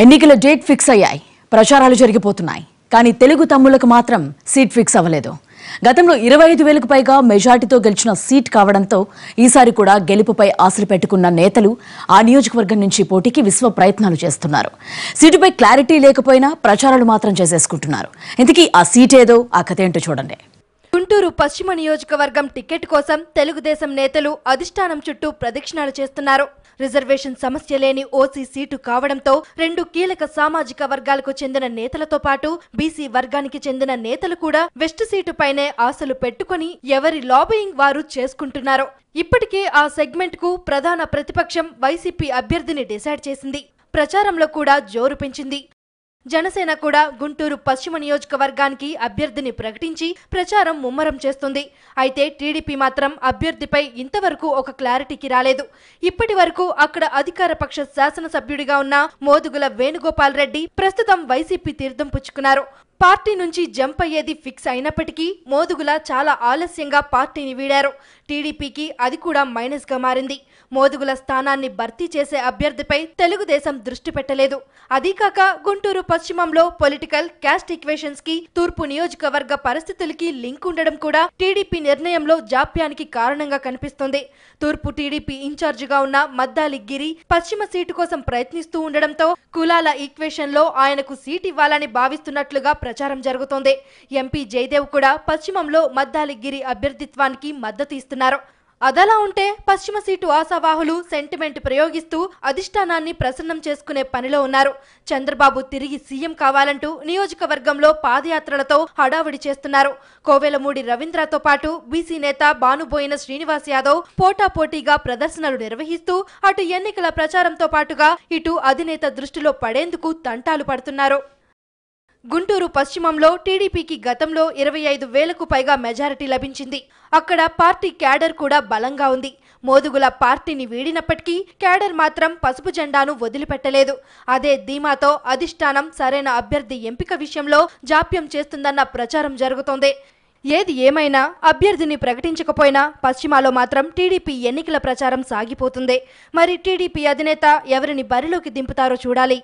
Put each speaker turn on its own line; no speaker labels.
ఎన్నికల date fix అయ్యాయి. ప్రచారాలు జరిగిపోతున్నాయి. కానీ తెలుగు తమ్ముళ్ళకు మాత్రం సీట్ ఫిక్స్ అవ్వలేదు. గతంలో ఇరవై ఐదు వేలకు పైగా మెజార్టీతో గెలిచిన సీట్ కావడంతో ఈసారి కూడా గెలుపుపై ఆశలు పెట్టుకున్న నేతలు ఆ నియోజకవర్గం నుంచి పోటీకి విశ్వ ప్రయత్నాలు చేస్తున్నారు. సీటుపై క్లారిటీ లేకపోయినా ప్రచారాలు మాత్రం చేసేసుకుంటున్నారు. ఇంతకీ ఆ సీట్ ఏదో? ఆ కథ ఏంటో చూడండి.
గుంటూరు పశ్చిమ నియోజకవర్గం టికెట్ కోసం తెలుగుదేశం నేతలు అధిష్టానం చుట్టూ ప్రదక్షిణాలు చేస్తున్నారు. రిజర్వేషన్ సమస్య లేని ఓసీ సీటు కావడంతో రెండు కీలక సామాజిక వర్గాలకు చెందిన నేతలతో పాటు బీసీ వర్గానికి చెందిన నేతలు కూడా వెస్ట్ సీటు పైనే ఆశలు పెట్టుకుని ఎవరి లాబియింగ్ వారు చేసుకుంటున్నారు ఇప్పటికే ఆ సెగ్మెంట్కు ప్రధాన ప్రతిపక్షం వైసీపీ అభ్యర్థిని డిసైడ్ చేసింది. ప్రచారంలో కూడా జోరు పెంచింది. జనసేన కూడా గుంటూరు పశ్చిమ నియోజకవర్గానికి అభ్యర్థిని ప్రకటించి ప్రచారం ముమ్మరం చేస్తుంది. అయితే టీడీపీ మాత్రం అభ్యర్థిపై ఇంతవరకు ఒక క్లారిటీకి రాలేదు. ఇప్పటి వరకు అక్కడ అధికార పక్ష శాసనసభ్యుడిగా ఉన్న మోదుగుల వేణుగోపాల్ రెడ్డి ప్రస్తుతం వైసీపీ తీర్థం పుచ్చుకున్నారు. పార్టీ నుంచి జంప్ అయ్యేది ఫిక్స్ అయినప్పటికీ మోదుగుల చాలా ఆలస్యంగా పార్టీని వీడారు. టీడీపీకి అది కూడా మైనస్గా మారింది. మోదుగుల స్థానాన్ని భర్తీ చేసే అభ్యర్థిపై తెలుగుదేశం దృష్టి పెట్టలేదు. అదీకాక గుంటూరు పశ్చిమంలో పొలిటికల్ క్యాస్ట్ ఈక్వేషన్స్కి తూర్పు నియోజకవర్గ పరిస్థితులకి లింక్ ఉండడం కూడా టీడీపీ నిర్ణయంలో జాప్యానికి కారణంగా కనిపిస్తోంది. తూర్పు టీడీపీ ఇన్ఛార్జిగా ఉన్న మద్దాలి గిరి పశ్చిమ సీటు కోసం ప్రయత్నిస్తూ ఉండడంతో కులాల ఈక్వేషన్లో ఆయనకు సీట్ ఇవ్వాలని భావిస్తున్నట్లుగా ప్రచారం జరుగుతోంది. ఎంపీ జయదేవ్ కూడా పశ్చిమంలో మద్దాలిగిరి అభ్యర్థిత్వానికి మద్దతు ఇస్తున్నారు. అదలా ఉంటే పశ్చిమ సీటు ఆశావాహులు సెంటిమెంట్ ప్రయోగిస్తూ అధిష్టానాన్ని ప్రసన్నం చేసుకునే పనిలో ఉన్నారు. చంద్రబాబు తిరిగి సీఎం కావాలంటూ నియోజకవర్గంలో పాదయాత్రలతో హడావుడి చేస్తున్నారు. కోవెలమూడి రవీంద్రతో పాటు బీసీ నేత బానుబోయిన శ్రీనివాస్ యాదవ్ పోటాపోటీగా ప్రదర్శనలు నిర్వహిస్తూ అటు ఎన్నికల ప్రచారంతో పాటుగా ఇటు అధినేత దృష్టిలో పడేందుకు తంటాలు పడుతున్నారు. గుంటూరు పశ్చిమంలో టీడీపీకి గతంలో ఇరవై ఐదు వేలకు పైగా మెజారిటీ లభించింది. అక్కడ పార్టీ క్యాడర్ కూడా బలంగా ఉంది. మోదుగుల పార్టీని వీడినప్పటికీ క్యాడర్ మాత్రం పసుపు జెండాను వదిలిపెట్టలేదు. అదే ధీమాతో అధిష్టానం సరైన అభ్యర్థి ఎంపిక విషయంలో జాప్యం చేస్తుందన్న ప్రచారం జరుగుతోంది. ఏది ఏమైనా అభ్యర్థిని ప్రకటించకపోయినా పశ్చిమాలో మాత్రం టీడీపీ ఎన్నికల ప్రచారం సాగిపోతుంది. మరి టీడీపీ అధినేత ఎవరిని బరిలోకి దింపుతారో చూడాలి.